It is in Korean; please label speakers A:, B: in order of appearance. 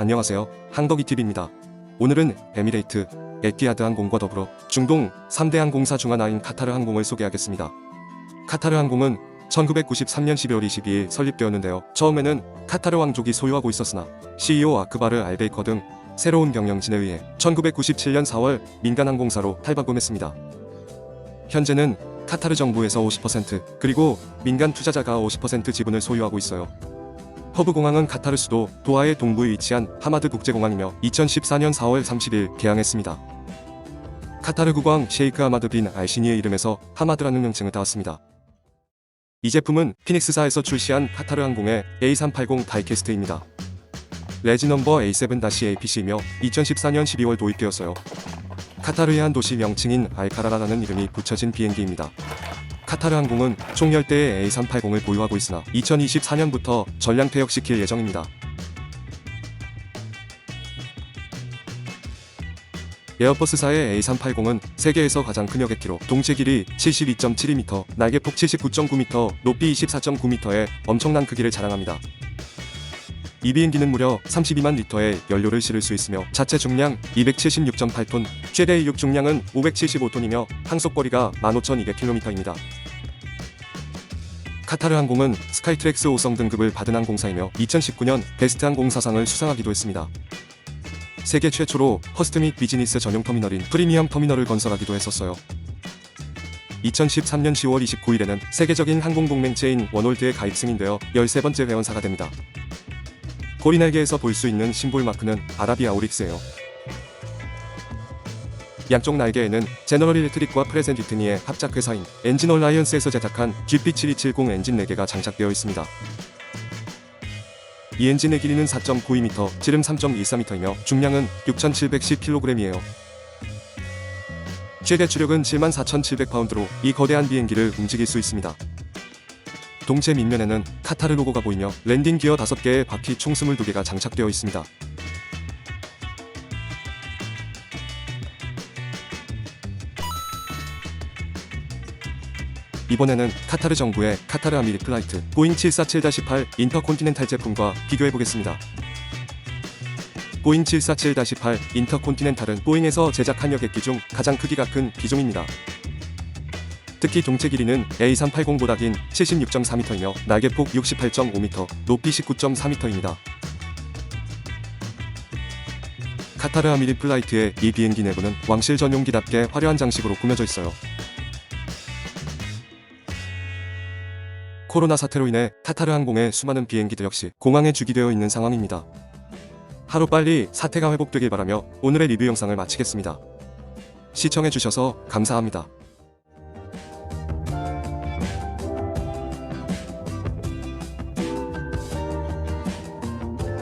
A: 안녕하세요. 항덕이TV입니다. 오늘은 에미레이트, 에티하드 항공과 더불어 중동 3대 항공사 중 하나인 카타르 항공을 소개하겠습니다. 카타르 항공은 1993년 12월 22일 설립되었는데요. 처음에는 카타르 왕족이 소유하고 있었으나 CEO 아크바르 알베이커 등 새로운 경영진에 의해 1997년 4월 민간 항공사로 탈바꿈했습니다. 현재는 카타르 정부에서 50% 그리고 민간 투자자가 50% 지분을 소유하고 있어요. 허브 공항은 카타르 수도 도하의 동부에 위치한 하마드 국제공항이며 2014년 4월 30일 개항했습니다. 카타르 국왕 셰이크 하마드 빈 알시니의 이름에서 하마드라는 명칭을 따왔습니다. 이 제품은 피닉스사에서 출시한 카타르 항공의 A380 다이캐스트입니다. 레지 넘버 A7-APC이며 2014년 12월 도입되었어요. 카타르의 한 도시 명칭인 알카라라는 이름이 붙여진 비행기입니다. 카타르 항공은 총 10대의 A380을 보유하고 있으나 2024년부터 전량 폐역시킬 예정입니다. 에어버스사의 A380은 세계에서 가장 큰 여객기로 동체 길이 72.72m, 날개폭 79.9m, 높이 24.9m의 엄청난 크기를 자랑합니다. 이 비행기는 무려 32만 리터의 연료를 실을 수 있으며 자체 중량 276.8톤, 최대 이륙 중량은 575톤이며 항속거리가 15,200km입니다. 카타르 항공은 스카이트렉스 5성 등급을 받은 항공사이며 2019년 베스트 항공사상을 수상하기도 했습니다. 세계 최초로 퍼스트 및 비즈니스 전용 터미널인 프리미엄 터미널을 건설하기도 했었어요. 2013년 10월 29일에는 세계적인 항공동맹체인 원홀드에 가입 승인되어 13번째 회원사가 됩니다. 고리날개에서 볼 수 있는 심볼 마크는 아라비아 오릭스예요. 양쪽 날개에는 제너럴 일렉트릭과 프레젠 디트니의 합작 회사인 엔진 얼 라이언스에서 제작한 GP7270 엔진 4개가 장착되어 있습니다. 이 엔진의 길이는 4.92m, 지름 3.24m이며 중량은 6,710kg이에요. 최대 추력은 74,700파운드로 이 거대한 비행기를 움직일 수 있습니다. 동체 밑면에는 카타르 로고가 보이며 랜딩 기어 5개의 바퀴 총 22개가 장착되어 있습니다. 이번에는 카타르 정부의 카타르 아미리 플라이트 보잉 747-8 인터콘티넨탈 제품과 비교해 보겠습니다. 보잉 747-8 인터콘티넨탈은 보잉에서 제작한 여객기 중 가장 크기가 큰 기종입니다. 특히 동체 길이는 A380보다 긴 76.4m이며 날개폭 68.5m, 높이 19.4m입니다. 카타르 아미리 플라이트의 이 비행기 내부는 왕실 전용기답게 화려한 장식으로 꾸며져 있어요. 코로나 사태로 인해 카타르 항공의 수많은 비행기들 역시 공항에 주기되어 있는 상황입니다. 하루 빨리 사태가 회복되길 바라며 오늘의 리뷰 영상을 마치겠습니다. 시청해주셔서 감사합니다.